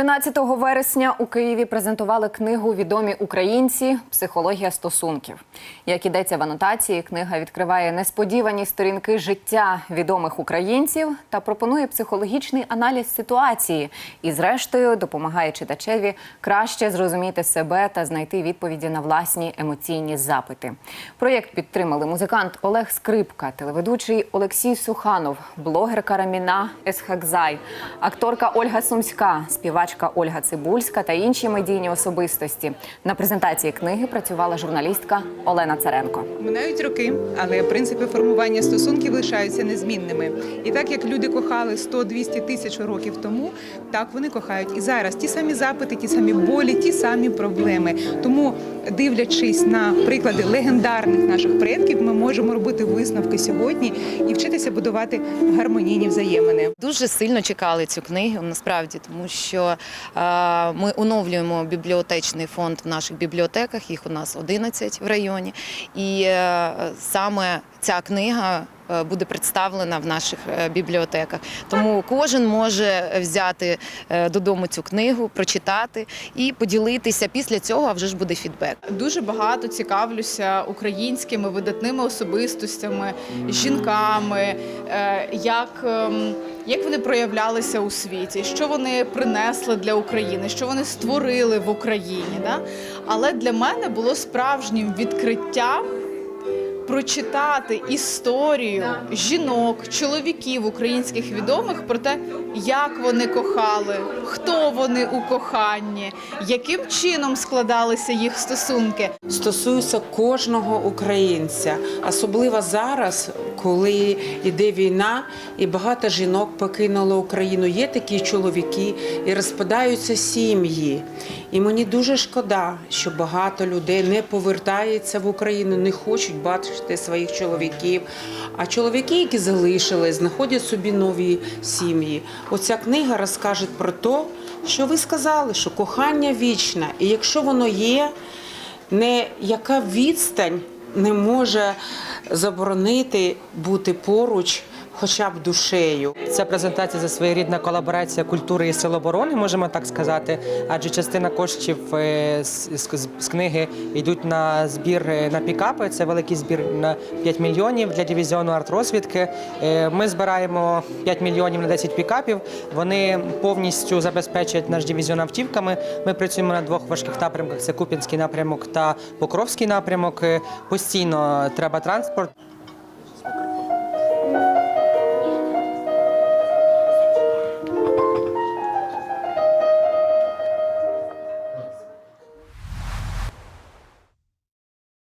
13 вересня у Києві презентували книгу Відомі українці. Психологія стосунків. Як ідеться в анотації, книга відкриває несподівані сторінки життя відомих українців та пропонує психологічний аналіз ситуації і, зрештою, допомагає читачеві краще зрозуміти себе та знайти відповіді на власні емоційні запити. Проєкт підтримали музикант Олег Скрипка, телеведучий Олексій Суханов, блогерка Раміна Есхакзай, акторка Ольга Сумська, співачка Ольга Цибульська та інші медійні особистості. На презентації книги працювала журналістка Олена Царенко. Минають роки, але принципи формування стосунків лишаються незмінними. І так як люди кохали 100-200 тисяч років тому, так вони кохають і зараз. Ті самі запити, ті самі болі, ті самі проблеми. Тому, дивлячись на приклади легендарних наших предків, ми можемо робити висновки сьогодні і вчитися будувати гармонійні взаємини. Дуже сильно чекали цю книгу насправді, тому що е, ми оновлюємо бібліотечний фонд в наших бібліотеках. Їх у нас 11 в районі, і е, саме ця книга. Е, Буде представлена в наших е, бібліотеках, тому кожен може взяти е, додому цю книгу, прочитати і поділитися. Після цього вже ж буде фідбек. Дуже багато цікавлюся українськими видатними особистостями, жінками, як, ем, як вони проявлялися у світі, що вони принесли для України, що вони створили в Україні. Да? Але для мене було справжнім відкриттям. Прочитати історію жінок, чоловіків українських відомих про те, як вони кохали, хто вони у коханні, яким чином складалися їх стосунки. стосуються кожного українця, особливо зараз, коли йде війна, і багато жінок покинуло Україну. Є такі чоловіки і розпадаються сім'ї. І мені дуже шкода, що багато людей не повертається в Україну, не хочуть бачити своїх чоловіків. А чоловіки, які залишились, знаходять собі нові сім'ї. Оця книга розкаже про те, що ви сказали, що кохання вічне, і якщо воно є не яка відстань не може заборонити бути поруч хоча б душею. Ця презентація це своєрідна колаборація культури і сил оборони, можемо так сказати. Адже частина коштів е, з, книги йдуть на збір е, на пікапи. Це великий збір на 5 мільйонів для дивізіону артрозвідки. Е, Ми збираємо 5 мільйонів на 10 пікапів. Вони повністю забезпечують наш дивізіон автівками. Ми працюємо на двох важких напрямках: це Куп'янський напрямок та Покровський напрямок. Постійно треба транспорт.